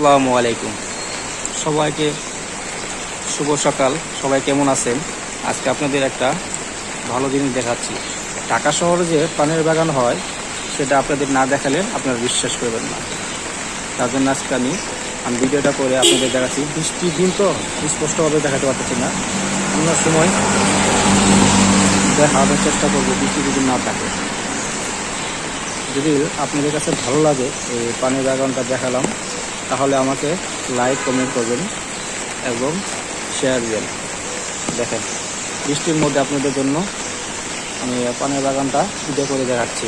আসসালামু আলাইকুম। সবাইকে শুভ সকাল। সবাই কেমন আছেন? আজকে আপনাদের একটা ভালো জিনিস দেখাচ্ছি। ঢাকা শহরে যে পানের বাগান হয়, সেটা আপনাদের না দেখালে আপনারা বিশ্বাস করবেন না। তার জন্য আজকে আমি আমি ভিডিওটা করে আপনাদের দেখাচ্ছি। বৃষ্টির দিন তো, স্পষ্টভাবে দেখাতে পারতেছি না। অন্য সময় দেখানোর চেষ্টা করব, বৃষ্টি যদি না থাকে। যদি আপনাদের কাছে ভালো লাগে, এই পানির বাগানটা দেখালাম। তাহলে আমাকে লাইক কমেন্ট করবেন এবং শেয়ার দিবেন। দেখেন, বৃষ্টির মধ্যে আপনাদের জন্য আমি পানের বাগানটা ভিডিও করে দেখাচ্ছি।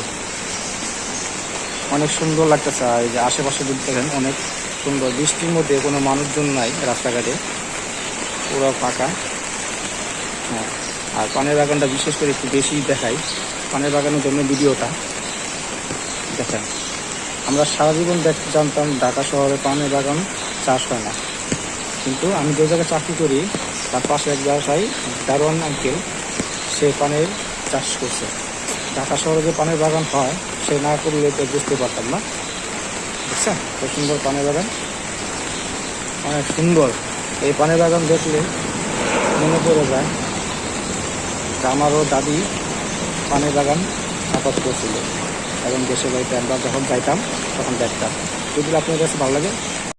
অনেক সুন্দর লাগতেছে এই যে আশেপাশে যদি দেখেন, অনেক সুন্দর। বৃষ্টির মধ্যে কোনো মানুষজন নাই রাস্তাঘাটে, পুরো ফাঁকা। হ্যাঁ আর পানের বাগানটা বিশেষ করে একটু বেশি দেখাই। পানের বাগানের জন্য ভিডিওটা। দেখেন। আমরা সারা জীবন জানতাম ঢাকা শহরে পানের বাগান চাষ হয় না। কিন্তু আমি যে জায়গায় চাকরি করি, তার পাশে এক ব্যবসায়ী, দারোয়ান আঙ্কেল, সে পানের চাষ করছে। ঢাকা শহরে যে পানের বাগান হয়, সে না করলে তো বুঝতে পারতাম না। বুঝছেন? কত সুন্দর পানের বাগান। অনেক সুন্দর। এই পানের বাগান দেখলে মনে পড়ে যায় আমারও দাদি পানের বাগান আপাত করছিল। এবং দেশের বাড়িতে আমরা যখন যাইতাম তখন দেখতাম। যদি আপনার কাছে ভালো লাগে